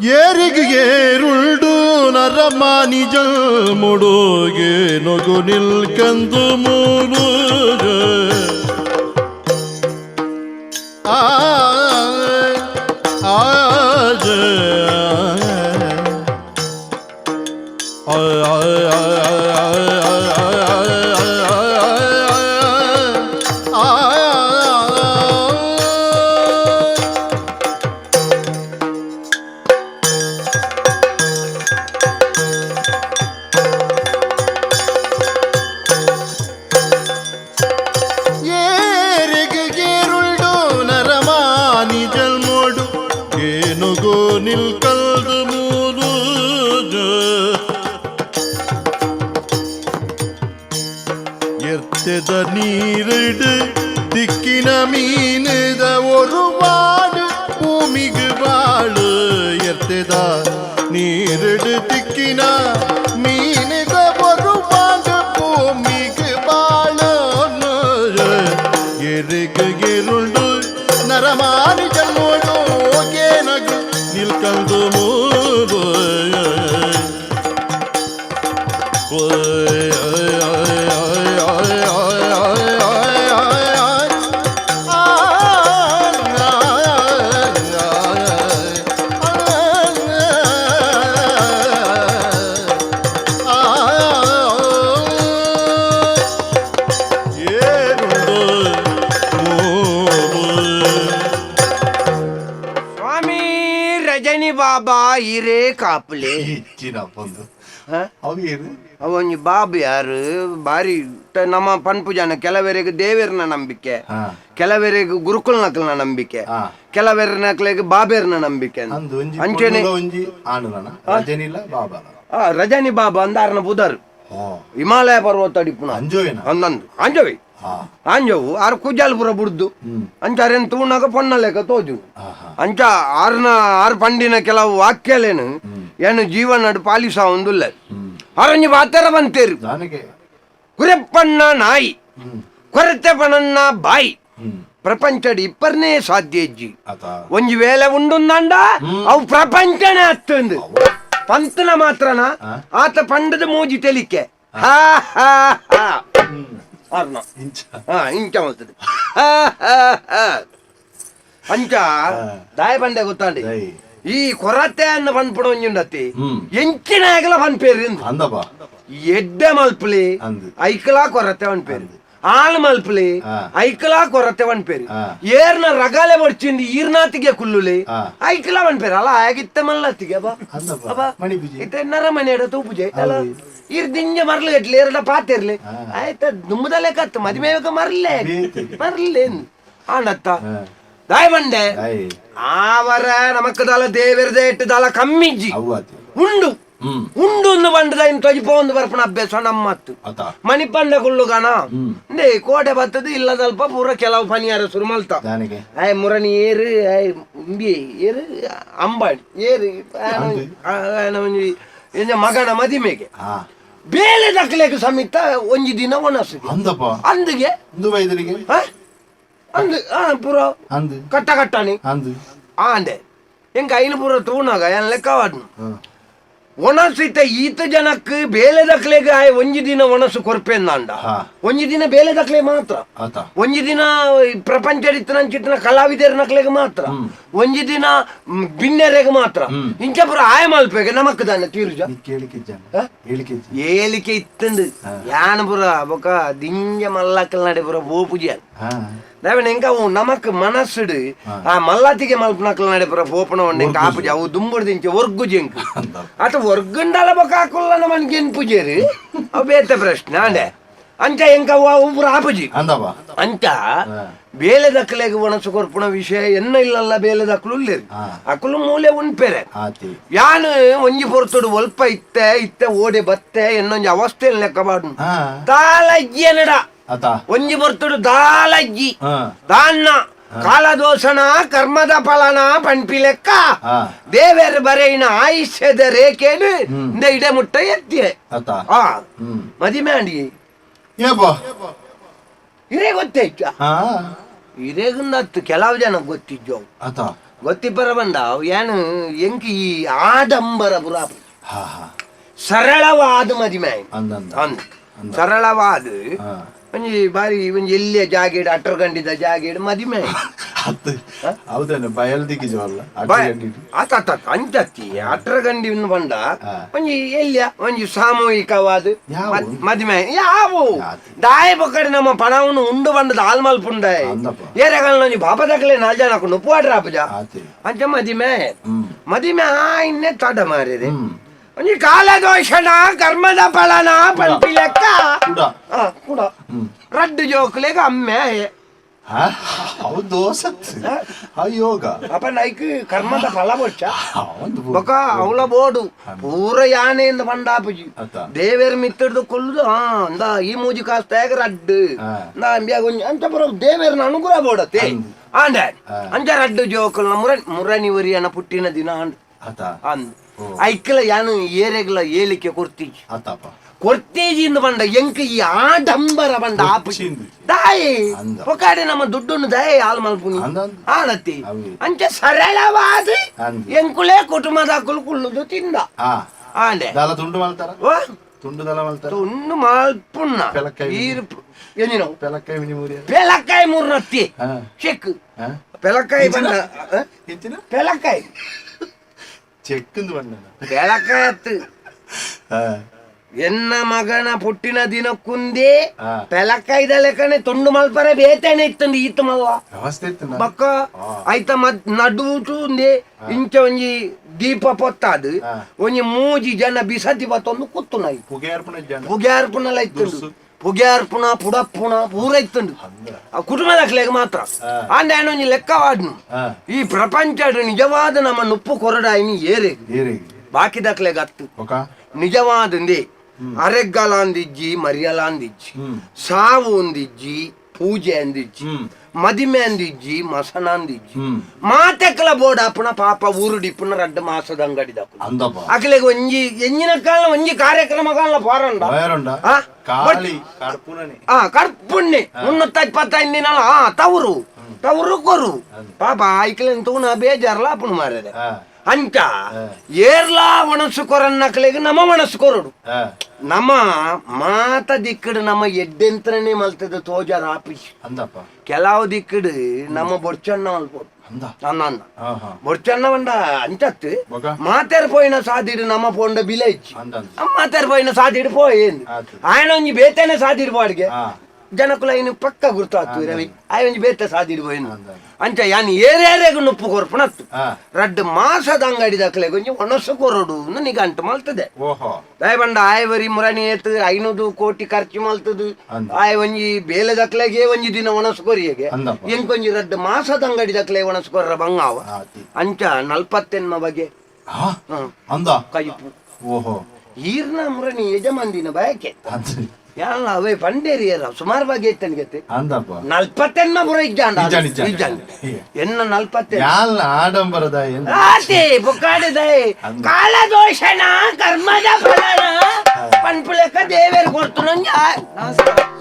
ಏರಿಗೆ ಏರುಳ್ಡು ನರಮ ನಿಜ ಮುಡೋಗೆ ನೊಗು ನಿಲ್ಕಂದು ಮೂರು ಆ. ತೆದ ನೀರಿಡು ದಿಕ್ಕಿನ ಮೀನದ ಒರುವಾಡು ಭೂಮಿಗೆ ಬಾಳು ಎತ್ತೆದ ನೀರಿಡು ದಿಕ್ಕಿನ ಮೀನದ ಒರುವಾಡು ಭೂಮಿಗೆ ಬಾಳು ಎರಿಗೆ ಗೆರುಂಡು ನರಮಾರಿ ಜನ್ಮೋಡು ಏನಗು ನಿಲ್ಕಂದು ಮೂರು ಓ ಬಾಬಾ ಹಿರೇ ಕಾಪುಲೆ. ಇಚ್ಚಿನಪ್ಪಂದು ಹ? ಅವು ಏನು ಅವೊಂಜಿ ಬಾಬು ಯಾರು? ಬಾರಿ ನಮ್ಮ ಪನ್ಪು ಜನ ಕೆಲವರಿಗೆ ದೇವೇರ್ನ ನಂಬಿಕೆ. ಕೆಲವರಿಗೆ ಗುರುಕುಲ ನ ನಂಬಿಕೆ. ಹಾ. ಕೆಲವರ ನಕಲಿಗೆ ಬಾಬೇರ್ನ ನಂಬಿಕೆ ಅಂತ. ಅಂದು ಒಂಜಿ ಅಂಚೆನೆ ಬಾಬಾ ಒಂಜಿ ಆಂಡುನನ ರಜನಿಲ್ಲ ಬಾಬಾನ. ಆ, ರಜನಿ ಬಾಬಾ ಅಂದಾರನ ಬುಧರು. ಹೋ. ಹಿಮಾಲಯ ಪರ್ವತ ಅಡಿಪುನ. ಅಂಜೋವೇನ. ಅಂದಂದು. ಅಂಜವಿ. ಹಾ. ಅಂಜವು ಆರು ಕುಜಾಲ್ಪುರ ಬುಡ್ದು. ಅಂಚಾರೇನು ತೂಣಾಗ ಪೊನ್ನ ಲೆಕ್ಕ ತೋಜು. ಅಂಚ ಆರ್ನ ಆರು ಪಂಡಿನ ಕೆಲವು ವಾಕ್ಯಲೇನು ಏನು ಜೀವನ ಪಾಲಿಸ ಒಂದುಲ್ಲ. ಅರಂಜಿ ಬಾತರ ಬಂತೇರು. ಕುರೆಪ್ಪಣ್ಣ ನಾಯಿ. ಕೊರತೆ ಪಣನ್ನ ಬಾಯಿ. ಪ್ರಪಂಚಡಿ ಇಪ್ಪರ್ನೇ ಸಾಧ್ಯ ಆತ. ಒಂಜಿ ವೇಳೆ ಉಂಡುಂದಂಡ ಅವು ಪ್ರಪಂಚನೇ ಹತ್ತಂದು ಪಂತನ ಮಾತ್ರನ ಆತ ಪಂಡದ ಮೂಜಿ ತೆಲಿಕೆ. ಹಾ ಹಾ ಹಾ. ಅರ್ನ ಇಂಚ ಹಾ ಇಂಚ ಮಾಡ್ತದೆ ಹಾ ಹಾ ಹಾ ಅಂಚ ದಾಯ ಬಂಡೆ ಗೊತ್ತಾಂಡಿ ದೈ ಈ ಕೊರತೆ ಅನ್ನ ಪನ್ಪುಡ ಒಂಜುಂಡತಿ ಹ್ಮ್ ಎಂಚಿನ ಆಗಲ ಪನ್ಪೇರು ಇಂದು ಅಂದಪ್ಪ ಎಡ್ಡೆ ಮಲ್ಪಲಿ ಅಂದು ಐಕಲಾ ಕೊರತೆ ಪನ್ಪೇರು ಆಳ್ ಮಲ್ಪಲಿ ఆ. ఐకలా కొరతే వన్ పేరు ఆ. ఏర్న రగాలే వచ్చింది ఈర్నాతిగే కుల్లులే ఆ. ఐకలా వన్ పేరు అలా ఆగిత్తే మళ్ళీ అత్తిగే బా ಅಂದಪ್ಪ ಅಬ್ಬಾ. ಮಣಿ ಪೂಜೆ ಇತ್ತೆ ನರಮನೆ ಎಡ ತೂಪು ಜೈ ಅಲ್ಲ ಹೌದು. ಇರ್ ದಿಂಜ ಮರ್ಲಿ ಎಟ್ಲಿ ಎರಡ ಪಾತಿರ್ಲಿ ಆ. ಆಯ್ತ ದುಮ್ಮದಲೆ ಕತ್ತು ಮದಿಮೇವಕ ಮರ್ಲೆ ಬೇತೆ. ಮರ್ಲೆ ಆಂಡತ್ತ ಹಾ. ದಾಯ್ ಬಂಡೆ ದೈ ಆವರ ನಮಕ್ ದಲ ದೇವರದೆ ಇಟ್ಟು ದಲ ಕಮ್ಮಿಜ್ಜಿ ಅವ್ವಾತಿ ಉಂಡು ಹ್ಮ್ ಉಂಡು ಇನ್ ತೊಜಿಪೋ ಒಂದು ಬರ್ಪಣ ಅಭ್ಯಾಸ ನಮ್ಮತ್ತು. ಆತ. ಮಣಿಪಂಡ ಕುಳ್ಳುಗಾನ ನೇ ಕೋಟೆ ಬತ್ತದು ಇಲ್ಲ ಸ್ವಲ್ಪ ಪೂರ ಕೆಲವು ಪನಿಯಾರ ಶುರು ಮಲ್ತ. ಆಯ್ ಮುರಣಿ ಏರು ಆಯ್ ಉಂಬಿ ಏರು ಅಂಬಾಡಿ ಏರು ಮಗನ ಮದಿಮೆಗೆ. ಬೇಲೆ ದಕ್ಕಲೆಗೆ ಸಮೇತ ಒಂಜಿ ದಿನ ಒನಸು ಅಂದಪ್ಪ? ಅಂದಿಗೆ? ಅಂದು ಆ ಪೂರ ಅಂದು. ಕಟ್ಟ ಕಟ್ಟಾನಿ. ಅಂದು. ಆ ಅಂದೆ. ಎಂಕ ಐನು ಪೂರ ತೂಣಾಗ ಏನ್ ಲೆಕ್ಕ ವಾಡ್ನು ಒಣಸಿತ ಈತ ಜನಕ್ಕೆ ಬೇಲೆ ದಕ್ಲೆಗೆ ಆಯ್ ಒಂಜಿ ದಿನ ಒಣಸು ಕೊರ್ಪೆಂದಾಂಡ ನಾಂಡ ಒಂಜಿ ದಿನ ಬೇಲೆ ದಕ್ಲೆ ಮಾತ್ರ. ಒಂಜಿ ದಿನ ಪ್ರಪಂಚ ಚಿತ್ರ ಕಲಾವಿದರ ನಕ್ಲೆಗೆ ಮಾತ್ರ. ಒಂಜಿ ದಿನ ಬಿನ್ನೆರೆಗೆ ಮಾತ್ರ. ಇಂಚೆ ಇಂಚ ಪುರ ಆಯ ಮಲ್ಪೆಗೆ ನಮಕ್ ದಾನೆ ತೀರ್ಜ ಏಲಿಕೆ ಇತ್ತಂದು. ಯಾನ್ ಪುರ ಬೊಕ ದಿಂಜ ಮಲ್ಲಕ್ಕಲ್ ನಡೆ ಪುರ ಪೂಜೆ ಮಲ್ಪನಕ್ಲ ನಡೆ ಪುರ ಪೋಪಣ ಒಂಡೆ ಎಂಕ ಆ ಪೂಜೆ ಅವು ದುಂಬುಡು ದಿಂಚ ಒರ್ಗು ಜಂಕ್. ಅಂದ ಅತ ಒರ್ಗುಂಡಲ ಬೊಕ ಹಾಕೊಲ್ಲ ನಮನ್ಗೆ ಏನ್ ಪೂಜೆರಿ. ಅವು ಬೇತೆ ಪ್ರಶ್ನೆ ಅಂಡೆ ಅಂಚ ಎಂಕ ಅವು ಪುರ ಆ ಪೂಜೆ ಅಂದಪ್ಪ ಅಂಚ. ಬೇಲೆ ದಕ್ಕಲೆಗೆ ಒಣಸು ಕೊರ್ಪುಣ ವಿಷಯ ಎನ್ನ ಇಲ್ಲಲ್ಲ ಬೇಲೆ ದಕ್ಕಲು ಇಲ್ಲೇರಿ ಹಾ. ಅಕಲು ಮೂಲೆ ಆತಿ. ಯಾನು ಒಂಜಿ ಪೊರ್ತುಡು ಒಲ್ಪ ಇತ್ತೆ ಇತ್ತೆ ಓಡೆ ಬತ್ತೆ ಎನ್ನೊಂಜಿ ಅವಸ್ಥೆ ಲೆಕ್ಕ ಬಾಡು ಎನಡ ಆತ ಒಂಜಿ ಪೊರ್ತುಡು ದಾಲಜ್ಜಿ. ದಾನ್ನ ಕಾಲದೋಷಣ ಕರ್ಮದ ಫಲನ ಪಂಪಿ ಲೆಕ್ಕ ದೇವರ ಬರೆಯಿನ ಆಯುಷ್ಯದ ರೇಖೆನು ಇಂದ ಇಡ ಮುಟ್ಟ ಎತ್ತಿಯೆ ಮದಿಮೆ ಅಂಡಿ ಹಿರೇ ಇರೇ ಗೊತ್ತೈತ ಹಾ. ಇರೇಗಂದತ್ತು ಕೆಲವು ಜನ ಗೊತ್ತಿದ್ದು ಗೊತ್ತಿಬ್ಬರ ಬಂದ ಏನು ಎಂಕಿ ಈ ಆಡಂಬರ ಹಾ ಹಾ. ಸರಳವಾದ ಮದಿಮೆ ಅಂದ. ಸರಳವಾದ ಒಂಜಿ ಬಾರಿ ಒಂಜಿ ಎಲ್ಲಿಯ ಜಾಗೇಡ್ ಅಟ್ರ ಗಂಡಿದ ಜಾಗೇಡ್ ಮದಿಮೆ ಹತ್ತು ಹೌದೇನೆ ಬಯಲ್ದಿಗೆ ಜೋಲ್ಲ ಆತ ಅಂಚತ್ತಿ ಅಟ್ರ ಗಂಡಿನ ಬಂದ ಹಾ. ಒಂಜಿ ಎಲ್ಲಿಯ? ಒಂಜಿ ಸಾಮೂಹಿಕವಾದ ಮದಿಮೆ ಯಾವು? ದಾಯ ಪಕ್ಕಡೆ ನಮ್ಮ ಪಣವನ್ನು ಉಂಡು ಬಂದದ ಆಲ್ಮಲ್ ಪುಂಡೆ ಅಂದಪ್ಪ. ಏರೆಗಳ ಒಂಜಿ ಬಾಪ ತಕ್ಕಲೆ ನಾಲ್ ಜನ ಹಾಕೊಂಡು ಉಪ್ಪುವಾಡ್ರ ಅಪ್ಪಜ ಆತಿ. ಅಂಚ ಮದಿಮೆ ಮದಿಮೆ ಮದಿಮೆ ಆಯ್ನೆ ತಡ ಮಾರಿದೆ. ಹ್ಮ್ ಒಂಜಿ ಕಾಲದೋಷಣ ಕರ್ಮದ ಫಲನ ಪಂಪಿ ಲೆಕ್ಕ ಕೂಡ ಆ, ಕೂಡ ಹ್ಮ್ ರಡ್ಡು ಜೋಕ್ಲೆಗ ಅಮ್ಮೆ ಹಾ ಅವು ದೋಸತ್ ಅಯ್ಯೋಗ ಅಪ್ಪ ನೈಕ್ ಕರ್ಮದ ಫಲ ಬೊಚ್ಚ ಒಂದು ಬೊಕ ಅವಳ ಬೋಡು ಪೂರ ಯಾನೆಯಿಂದ ಬಂಡಾಪುಜಿ ಅತ್ತ ದೇವೇರ್ ಮಿತ್ತಡ್ದು ಕೊಲ್ಲುದು ಹಾ ಅಂದ ಈ ಮೂಜಿ ಕಾಸ್ತಾಗ ರಡ್ಡು ಹಾ. ನಾ ಅಂಬ್ಯಾಗ ಒಂಜಿ ಅಂಚ ಬರೋ ದೇವೇರ್ನ ಅನುಗ್ರಹ ಬೋಡತ್ತೆ ಅಂದ್. ಆಂಡ ಹಾ. ಅಂಚ ರಡ್ಡು ಜೋಕಲ್ನ ಮುರ ಮುರನಿವರಿ ಅನ್ನ ಪುಟ್ಟಿನ ದಿನ ಅಂಡ್ ಆತ ಅಂದ್ ಓ. ಐಕ್ಲ ಯಾನು ಏರೆಗ್ಲ ಏಳಿಕೆ ಕೊರ್ತೀಜಿ ಆತಪ್ಪ. ಕೊರ್ತೀಜಿಂದ ಬಂಡ ಎಂಕ ಈ ಆಡಂಬರ ಬಂಡ ಕೊರ್ಚಿಂದು. ದಾಯಿ ಒಕಾಡೆ ನಮ್ಮ ದುಡ್ಡನ್ನು ದಯ ಹಾಲ್ ಮಲ್ಪುನಿ. ಆಡತ್ತಿ. ಅಂಚೆ ಸರಳವಾಗಿ ಅಂದ. ಎಂಕುಲೇ ಕುಟುಂಬದ ಕುಲು ಕುಳ್ಳುದು ತಿಂದ ದಲ ತುಂಡು ಮಲ್ತಾರ? ಓ ತುಂಡು ದಲ ಮಲ್ತಾರ? ತುಂಡು ಮಾಲ್ಪುಣ್ಣ. ಈರ್ಪು ಪೆಲಕಾಯಿ ಪೆಲಕ್ಕೈ ಮಿನಿ ಮುರಿ ಪೆಲಕ್ಕಾಯಿ ಮೂರ್ನತ್ತಿ. ಚೆಕ್ ಪೆಲಕಾಯಿ ಬಂದ ಆ? ಹಾ. ಎನ್ನ ಮಗನ ಪುಟ್ಟಿನ ದಿನಕ್ಕುಂದೇ ಪೆಲಕ್ಕಾಯ್ದ ಲೆಕ್ಕನೆ ತುಂಡು ಮಲ್ಪರ ಬೇತೇನೆ ಇತ್ತಂದು ಈತ ಮಲ್ವ ವ್ಯವಸ್ಥೆ ಇತ್ತು ನಾ. ಬಕ್ಕ. ಆಯ್ತ ಮದ್ ನಡುಟು ಒಂದೇ ಇಂಚ ಒಂಜಿ ದೀಪ ಪೊತ್ತಾದು. ಒಂಜಿ ಮೂಜಿ ಜನ ಬಿಸತಿ ಬತ್ತೊಂದು ಕುತ್ತು ನಾಯಿ ಪುಗೆ ಅರ್ಪಣೆ ಜನ. ಪುಗೆ ಇತ್ತುಂಡು ದುರ್ಸು. ಪುಗೆ ಅರ್ಪಣ ಪುಡಪ್ಪುಣ ಪೂರ ಇತ್ತುಂಡು ಅಂದ ಆ ಕುಟುಂಬದಕ್ಲೆಗ್ ಮಾತ್ರ ಹಾ. ಅಂದ ಒಂಜಿ ಲೆಕ್ಕವಾಡ್ನು ಹಾ ಈ ಪ್ರಪಂಚದ ನಿಜವಾದ ನಮ್ಮ ನುಪ್ಪು ಕೊರಡಾಯಿನಿ ಏರೆ ಏರಿಗೆ ಬಾಕಿದಕ್ಲೆಗ್ ಅತ್ತು ಒಕ ನಿಜವಾದಂದೇ ಪೂಜೆ ಅಂದಿಜ್ಜಿ. ಮದಿಮೆ ಅಂದಿಜ್ಜಿ ಮಸನ ಅಂದಿಜ್ಜಿ. ಮಾತೆಕ್ಕಲ ಬೋರ್ಡ್ ಆಪುನ ಪಾಪ ಊರುಡಿಪ್ಪುನ ರಡ್ಡ ಮಾಸದ ಅಂಗಡಿ ದಪ್ಪ ಅಂದಪ್ಪ. ಅಕ್ಲೆಗ್ ಒಂಜಿ ಎಂಜಿನ ಕಾಲ ಒಂಜಿ ಕಾರ್ಯಕ್ರಮಗಳ ಪಾರಂಡ. ವಯರುಂಡ ಆ? ಕರ್ಪುಣ್ಣೆ. ಮುನ್ನೂತ್ತ ಇಪ್ಪತ್ತೈದು ದಿನ ಆ ತವರು. ತವರು ಕೊರು. ಪಾಪ ಐಕ್ಲೆನ್ ತೂನ ಬೇಜಾರಲ್ಲ ಅಪ್ಪನ ಮಾರದೆ ಅಂಚ ಏರ್ಲಾ ಒಣಸುಕೊರನ್ ನಕಲಿಗೆ ನಮ್ಮ ಒಣಸುಕೊರಡು. ನಮ್ಮ ಮಾತ ದಿಕ್ಕಡು ನಮ್ಮ ಎಡ್ಡೆಂತ್ರನೇ ಮಲ್ತದ ತೋಜಾರ ಅಂದಪ್ಪ. ಕೆಲವು ದಿಕ್ಕಡು ನಮ್ಮ ಬೊಡ್ಚಣ್ಣ ಮಲ್ಬೋದು ಅನ್ನ ಅನ್ನ. ಬೊಡ್ಚಣ್ಣ ಒಂಡ ಅಂಚತ್. ಮಾತೇರ್ ಪೋಯಿನ ಸಾದಿಡು ನಮ್ಮ ಪೋಂಡ ಬಿಲೇಜ್ ಮಾತೇರ್ ಪೋಯಿನ ಸಾದಿಡು ಪೋಯ್ ಆಯ್ನ ಒಂಜಿ ಬೇತೇನೆ ಸಾದಿಡು ಜನಕುಲ ಇನ್ನು ಪಕ್ಕ ಗುರ್ತು ಆಗ್ತು ರವಿ ಆಯ್ತು ಬೇತ ಸಾದಿಡುವ ಏನು? ಅಂಚ ಯಾನ್ ಏರ್ಯಾರೆಗೂ ನುಪ್ಪು ಕೊರ್ಪಣತ್ತು. ರಡ್ಡು ಮಾಸದ ಅಂಗಡಿ ದಾಖಲೆ ಒಂಜಿ ಒಣಸು ಕೊರಡು ನಿಗ ಅಂಟು ಮಲ್ತದೆ. ದಯಬಂಡ ಆಯವರಿ ಮುರಣಿ ಏತು ಐನೂರು ಕೋಟಿ ಖರ್ಚು ಮಲ್ತದು. ಆಯ ಒಂಜಿ ಬೇಲೆ ದಾಖಲೆಗೆ ಒಂಜಿ ದಿನ ಒಣಸು ಕೊರಿಯಗೆ ಎಂಕೊಂಜಿ ರಡ್ಡು ಮಾಸದ ಅಂಗಡಿ ದಾಖಲೆ ಒಣಸು ಕೊರ್ರ ಬಂಗಾವ ಅಂಚ ನಲ್ಪತ್ತೆನ್ಮ ಬಗೆ ಕೈಪು. ಓಹೋ. ಈರ್ನ ಮುರಣಿ ಯಜಮಾನ್ದಿನ ಬಯಕೆ. ಅಂದ ಯಾಲ್ಲ ಅವೇ ಪಂಡೇರಿಯರ ಸುಮಾರು ಬಗೆ ಇತ್ತನ್ಗೆತ್ತೆ ಅಂದಪ್ಪ. ನಲ್ಪತ್ತೆನ್ಮ ಬುರ ಇಜ್ಜಾಂಡ ನಿಜ, ನಿಜ. ಹೀಗೆ. ಎನ್ನ ನಲ್ಪತ್ತೆ? ಯಾಲ್ ಆಡಂಬರದ ಏನು? ಆತೆ ಬುಕ್ಕಾಡಿದೆ. ಅಂದ. ಕಾಲದೋಷಣ ಕರ್ಮದ ಫಲನ ಪನ್ಪುಳಕ ದೇವೇರ್ ಕೊಡ್ತು ನಂಗೆ.